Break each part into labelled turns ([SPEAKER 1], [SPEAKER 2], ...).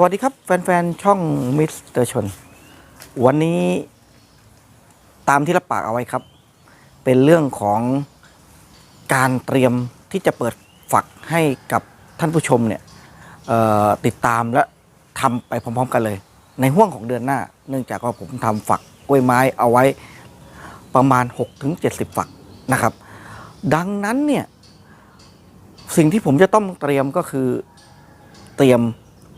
[SPEAKER 1] สวัสดีครับ แฟนๆ ช่องมิสเตอร์ชน วันนี้ตามที่รับปากเอาไว้ครับ เป็นเรื่องของการเตรียมที่จะเปิดฝักให้กับท่านผู้ชมเนี่ยติดตามและทำไปพร้อมๆกันเลย ในห่วงของเดือนหน้า เนื่องจากว่าผมทำฝักกล้วยไม้เอาไว้ประมาณ 6-70 ฝักนะครับ ดังนั้นเนี่ยสิ่งที่ผมจะต้องเตรียมก็คือเตรียม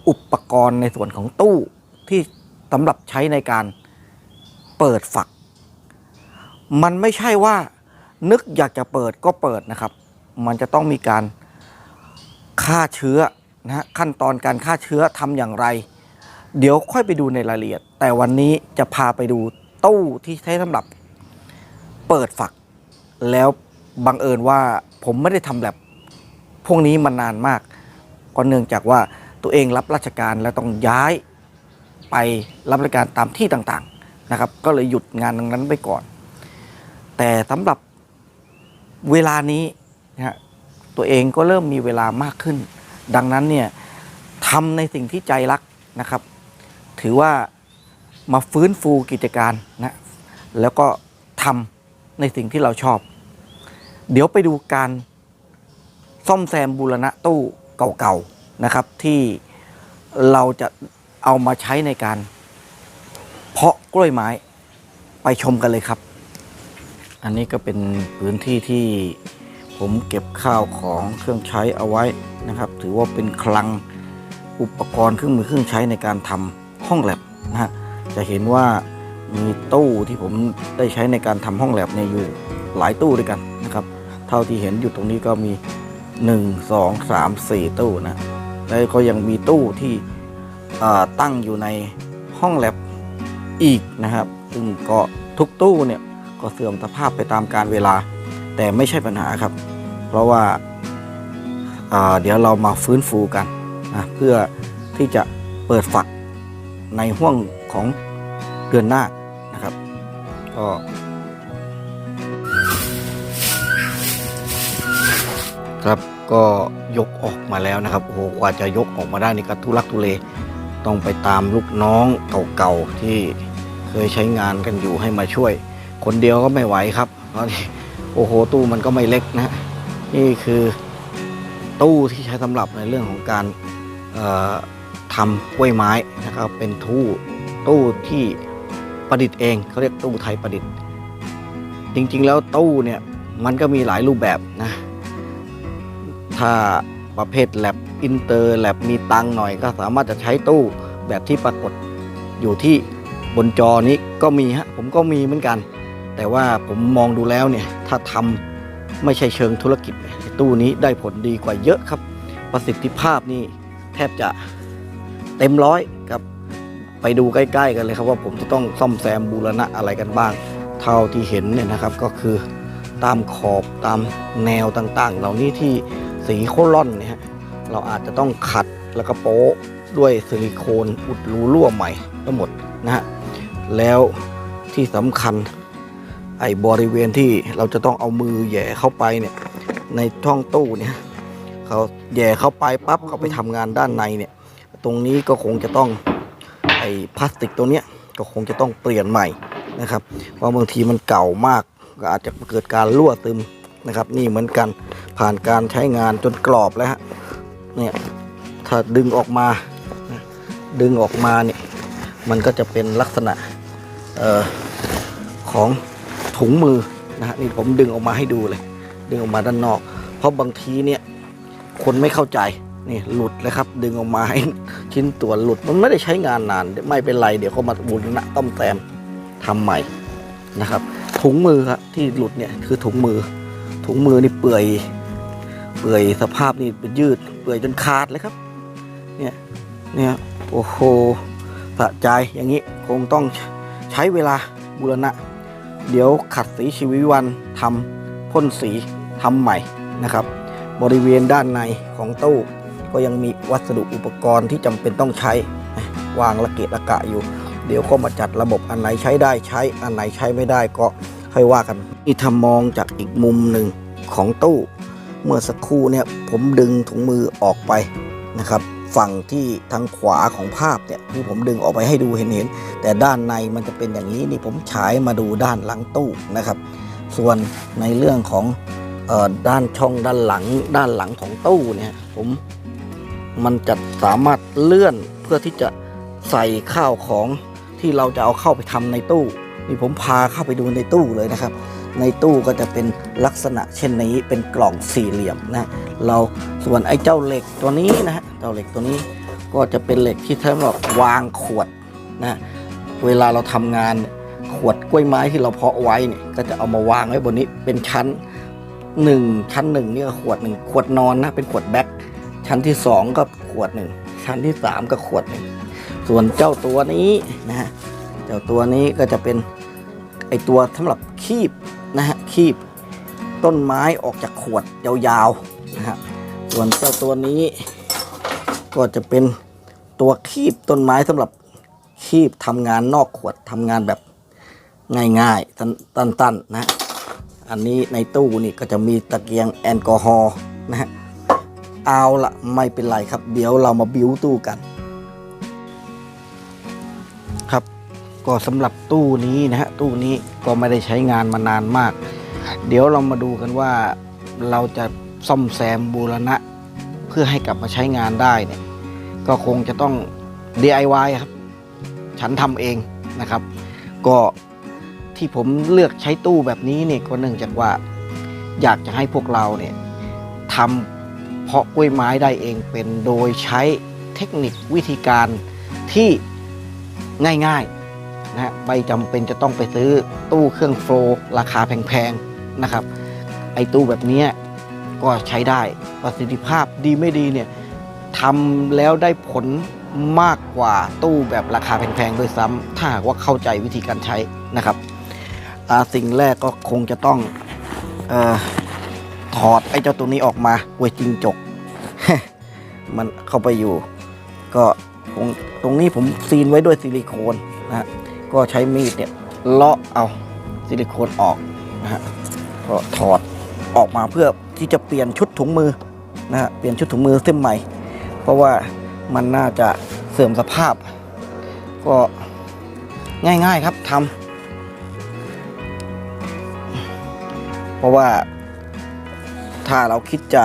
[SPEAKER 1] อุปกรณ์ในส่วนของตู้ที่สำหรับใช้ในการเปิดฝัก มันไม่ใช่ว่านึกอยากจะเปิดก็เปิดนะครับ มันจะต้องมีการฆ่าเชื้อนะฮะขั้นตอนการฆ่าเชื้อทำอย่างไร เดี๋ยวค่อยไปดูในรายละเอียด แต่วันนี้จะพาไปดูตู้ที่ใช้สำหรับเปิดฝัก แล้วบังเอิญว่าผมไม่ได้ทำแบบพวกนี้มานานมากก็เนื่องจากว่า ตัวเองรับราชการแล้วต้องย้ายไปรับราชการตามที่ต่างๆนะครับ ก็เลยหยุดงานตรงนั้นไปก่อน แต่สำหรับเวลานี้นะฮะตัวเองก็เริ่มมีเวลามากขึ้น ดังนั้นเนี่ยทำในสิ่งที่ใจรักนะครับ ถือว่ามาฟื้นฟูกิจการนะแล้วก็ทำในสิ่งที่เราชอบ เดี๋ยวไปดูการซ่อมแซมบูรณะตู้เก่าๆ นะครับที่เราจะเอามาใช้ในการ เพาะกล้วยไม้ไปชมกันเลยครับ อันนี้ก็เป็นพื้นที่ที่ผมเก็บข้าวของเครื่องใช้เอาไว้นะครับ ถือว่าเป็นคลังอุปกรณ์เครื่องมือเครื่องใช้ในการทำห้องแลบนะฮะจะเห็นว่ามีตู้ที่ผมได้ใช้ในการทำห้องแลบเนี่ยอยู่หลายตู้ด้วยกันนะครับ เท่าที่เห็นอยู่ตรงนี้ก็มี 1 2 3 4 ตู้นะ แล้วก็ยังมีตู้ที่ตั้งอยู่ในห้องแลบอีกนะครับ ซึ่งก็ทุกตู้เนี่ยก็เสื่อมสภาพไปตามการเวลา แต่ไม่ใช่ปัญหาครับ เพราะว่าเอ่อเดี๋ยวเรามาฟื้นฟูกันนะเพื่อที่จะเปิดฝักในห่วงของเดือนหน้านะครับ ก็ครับก็ ยกออกมาแล้วนะครับ โอ้โหกว่าจะยกออกมาได้นี่ก็ทุลักทุเลต้องไปตามลูกน้องเก่าๆที่เคยใช้งานกันอยู่ให้มาช่วย คนเดียวก็ไม่ไหวครับเพราะนี่โอ้โหตู้มันก็ไม่เล็กนะ นี่คือตู้ที่ใช้สำหรับในเรื่องของการทำกล้วยไม้นะครับ เป็นตู้ตู้ที่ประดิษฐ์เองเขาเรียกตู้ไทยประดิษฐ์ จริงๆ แล้วตู้เนี่ยมันก็มีหลายรูปแบบนะ ถ้าประเภทแลบอินเตอร์แลบมีตังหน่อยก็สามารถจะใช้ตู้แบบที่ปรากฏอยู่ที่บนจอนี้ก็มีฮะผมก็มีเหมือนกัน แต่ว่าผมมองดูแล้วเนี่ยถ้าทำไม่ใช่เชิงธุรกิจตู้นี้ได้ผลดีกว่าเยอะครับ ประสิทธิภาพนี่แทบจะเต็มร้อยครับไปดูใกล้ ๆ กันเลยครับว่าผมจะต้องซ่อมแซมบูรณะอะไรกันบ้าง เท่าที่เห็นเนี่ยนะครับก็คือตามขอบตามแนวต่างๆ เหล่านี้ที่ สีโคลอนเนี่ยฮะเราอาจจะต้องขัดแล้วก็โป๊ะด้วยซิลิโคนอุดรูรั่วใหม่ทั้งหมดนะฮะแล้วที่สำคัญไอ้บริเวณที่เราจะต้องเอามือแย่เข้าไปเนี่ยในช่องตู้เนี่ยเขาแย่เข้าไปปั๊บเขาไปทำงานด้านในเนี่ยตรงนี้ก็คงจะต้องไอ้พลาสติกตัวเนี้ยก็คงจะต้องเปลี่ยนใหม่นะครับเพราะบางทีมันเก่ามากก็อาจจะเกิดการรั่วซึม นะครับ นี่เหมือนกันผ่านการใช้งานจนกรอบแล้วฮะเนี่ยถ้าดึงออกมา ดึงออกมาเนี่ยมันก็จะเป็นลักษณะออของถุงมือนะฮะนี่ผมดึงออกมาให้ดูเลย ดึงออกมาด้านนอก เพราะบางทีเนี่ยคนไม่เข้าใจนี่หลุดเลยครับ ดึงออกมาให้ชิ้นตัวหลุดมันไม่ได้ใช้งานนานไม่เป็นไร เดี๋ยวเขามาบูรณะต้อมแซมทำใหม่นะครับถุงมือครับที่หลุดเนี่ยคือถุงมือ ถุงมือนี่เปื่อย เปื่อยสภาพนี่เป็นยืด เปื่อยจนขาดเลยครับ เนี่ย เนี่ยโอ้โหสะใจอย่างนี้คงต้องใช้เวลาบูรณะ เดี๋ยวขัดสีชีวิวันทำพ่นสีทำใหม่นะครับ บริเวณด้านในของตู้ ก็ยังมีวัสดุอุปกรณ์ที่จำเป็นต้องใช้ วางระเกะระกะอยู่ เดี๋ยวก็มาจัดระบบอันไหนใช้ได้ใช้อันไหนใช้ไม่ได้ก็ค่อยว่ากันนี่ทำมองจากอีกมุมหนึ่ง ของตู้ เมื่อสักครู่เนี่ยผมดึงถุงมือออกไปนะครับฝั่งที่ทางขวาของภาพเนี่ยที่ผมดึงออกไปให้ดูเห็นเห็นๆแต่ด้านในมันจะเป็นอย่างนี้นี่ผมฉายมาดูด้านหลังตู้นะครับ ส่วนในเรื่องของออด้านช่องด้านหลังด้านหลังของตู้เนี่ยผมมันจะสามารถเลื่อนเพื่อที่จะใส่ข้าวของที่เราจะเอาเข้าไปทำในตู้ นี่ผมพาเข้าไปดูในตู้เลยนะครับ ในตู้ก็จะเป็นลักษณะเช่นนี้เป็นกล่องสี่เหลี่ยมนะเราส่วนไอ้เจ้าเหล็กตัวนี้นะฮะเจ้าเหล็กตัวนี้ก็จะเป็นเหล็กที่สำหรับวางขวดนะเวลาเราทำงานขวดกล้วยไม้ที่เราเพาะไว้เนี่ยก็จะเอามาวางไว้บนนี้เป็นชั้นหนึ่งชั้นหนึ่งนี่ก็ขวดหนึ่งขวดนอนนะเป็นขวดแบ็คชั้นที่สองก็ขวดหนึ่งชั้นที่สามก็ขวดหนึ่งส่วนเจ้าตัวนี้นะฮะเจ้าตัวนี้ก็จะเป็นไอตัวสำหรับคีบ นะฮะคีบต้นไม้ออกจากขวดยาวๆนะฮะส่วนเจ้าตัวนี้ ก็จะเป็นตัวคีบต้นไม้สำหรับคีบทำงานนอกขวดทำงานแบบง่ายๆตันๆนะอันนี้ในตู้นี่ก็จะมีตะเกียงแอลกอฮอล์นะฮะเอาละไม่เป็นไรครับ เดี๋ยวเรามาบิวตู้กัน ก็สำหรับตู้นี้นะฮะตู้นี้ก็ไม่ได้ใช้งานมานานมาก เดี๋ยวเรามาดูกันว่าเราจะซ่อมแซมบูรณะ เพื่อให้กลับมาใช้งานได้เนี่ยก็คงจะต้อง DIY ครับ ฉันทำเองนะครับ ก็ที่ผมเลือกใช้ตู้แบบนี้เนี่ยก็เนื่องจากว่าอยากจะให้พวกเราเนี่ยทำเพาะกล้วยไม้ได้เองเป็นโดยใช้เทคนิควิธีการที่ง่ายๆ นะฮะไม่จำเป็นจะต้องไปซื้อตู้เครื่องโฟล์ราคาแพงๆนะครับ ไอ้ตู้แบบนี้ก็ใช้ได้ประสิทธิภาพดีไม่ดีเนี่ยทำแล้วได้ผลมากกว่าตู้แบบราคาแพงๆด้วยซ้ำถ้าหากว่าเข้าใจวิธีการใช้นะครับสิ่งแรกก็คงจะต้องออถอดไอ้เจ้าตัวนี้ออกมาไว้จริงจก มันเข้าไปอยู่ ก็ตรงนี้ผมซีนไว้ด้วยซิลิโคนนะฮะ ก็ใช้มีดเนี่ยเลาะเอาซิลิโคนออกนะฮะก็ถอดออกมาเพื่อที่จะเปลี่ยนชุดถุงมือนะฮะเปลี่ยนชุดถุงมือเส้นใหม่ เพราะว่ามันน่าจะเสื่อมสภาพ ก็ง่ายๆครับทำเพราะว่าถ้าเราคิดจะ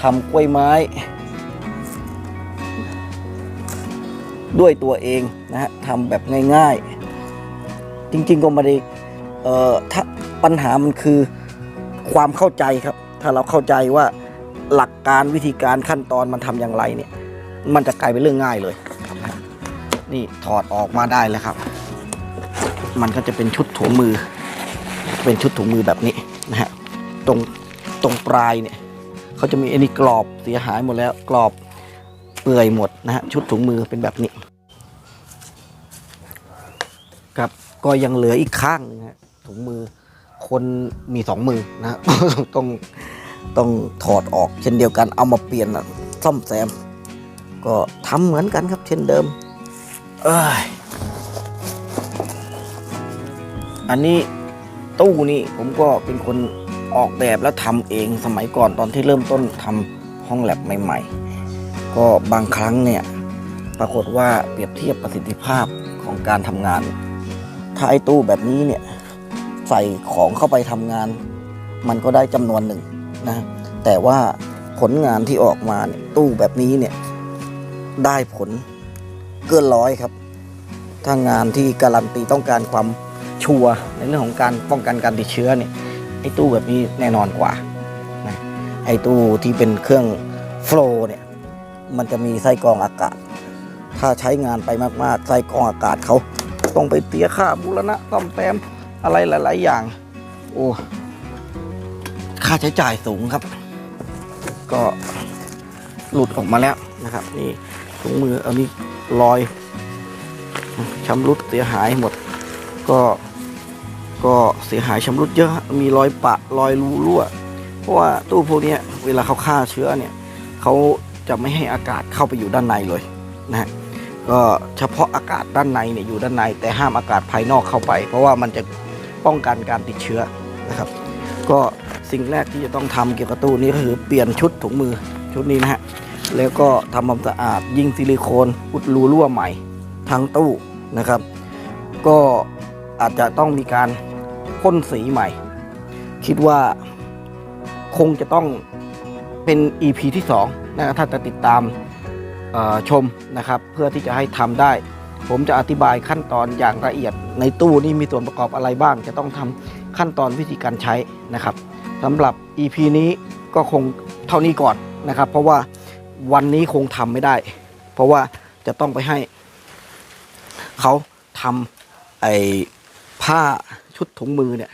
[SPEAKER 1] ทำกล้วยไม้ ด้วยตัวเองนะฮะทำแบบง่ายๆ จริง ๆ ก็ไม่ได้เอ่อถ้าปัญหามันคือความเข้าใจครับ ถ้าเราเข้าใจว่าหลักการวิธีการขั้นตอนมันทำอย่างไรเนี่ย มันจะกลายเป็นเรื่องง่ายเลยนี่ถอดออกมาได้แล้วครับ มันก็จะเป็นชุดถุงมือ เป็นชุดถุงมือแบบนี้นะฮะตรงตรงปลายเนี่ยเขาจะมีอันนี้กรอบเสียหายหมดแล้วกรอบเปื่อยหมดนะฮะชุดถุงมือเป็นแบบนี้ ครับ ก็ยังเหลืออีกข้างนึงฮะถุงมือคนมีสองมือนะต้องต้องถอดออกเช่นเดียวกันเอามาเปลี่ยนซ่อมแซม ก็ทำเหมือนกันครับเช่นเดิม เอ้ยอันนี้ตู้นี่ผมก็เป็นคนออกแบบแล้วทำเองสมัยก่อนตอนที่เริ่มต้นทำห้องแลบใหม่ ๆ ก็บางครั้งเนี่ย ปรากฏว่าเปรียบเทียบประสิทธิภาพของการทำงาน ถ้าไอ้ตู้แบบนี้เนี่ยใส่ของเข้าไปทำงาน มันก็ได้จำนวนหนึ่งนะแต่ว่าผลงานที่ออกมาเนี่ยตู้แบบนี้เนี่ยได้ผลเกินร้อยครับ ถ้างานที่การันตีต้องการความชัวในเรื่องของการป้องกันการติดเชื้อเนี่ยไอ้ตู้แบบนี้แน่นอนกว่านะไอ้ตู้ที่เป็นเครื่องโฟล์เนี่ยมันจะมีไส้กรองอากาศ ถ้าใช้งานไปมากๆไส้กรองอากาศเขา ต้องไปเสียค่าบูรณะซ่อมแซมอะไรหลาย ๆ อย่าง โอ้ค่าใช้จ่ายสูงครับ ก็หลุดออกมาแล้วนะครับ นี่ถุงมือเอานี้รอยชำรุดเสียหายหมด ก็ก็เสียหายชำรุดเยอะ มีรอยปะรอยรูรั่ว เพราะว่าตู้พวกนี้เวลาเขาฆ่าเชื้อเนี่ยเขาจะไม่ให้อากาศเข้าไปอยู่ด้านในเลยนะฮะ ก็เฉพาะอากาศด้านในเนี่ยอยู่ด้านใน แต่ห้ามอากาศภายนอกเข้าไป เพราะว่ามันจะป้องกันการติดเชื้อนะครับ ก็สิ่งแรกที่จะต้องทำเกี่ยวกับตู้นี้ก็คือเปลี่ยนชุดถุงมือชุดนี้นะฮะแล้วก็ทำความสะอาดยิงซิลิโคนอุดรูรั่วใหม่ทั้งตู้นะครับ ก็อาจจะต้องมีการพ่นสีใหม่ คิดว่าคงจะต้องเป็น EP ที่2นะครับถ้าจะติดตาม ชมนะครับเพื่อที่จะให้ทำได้ ผมจะอธิบายขั้นตอนอย่างละเอียด ในตู้นี่มีส่วนประกอบอะไรบ้าง จะต้องทำขั้นตอนวิธีการใช้นะครับสำหรับ EP นี้ก็คงเท่านี้ก่อนนะครับ เพราะว่าวันนี้คงทำไม่ได้ เพราะว่าจะต้องไปให้เขาทำไอ้ผ้าชุดถุงมือเนี่ย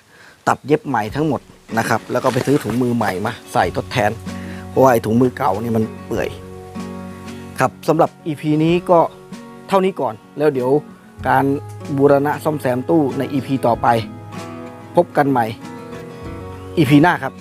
[SPEAKER 1] ตัดเย็บใหม่ทั้งหมดนะครับ แล้วก็ไปซื้อถุงมือใหม่มาใส่ทดแทน เพราะว่าไอ้ถุงมือเก่านี่มันเปื่อย ครับสำหรับ EP นี้ก็เท่านี้ก่อน แล้วเดี๋ยวการบูรณะซ่อมแซมตู้ใน EP ต่อไป พบกันใหม่ EP หน้าครับ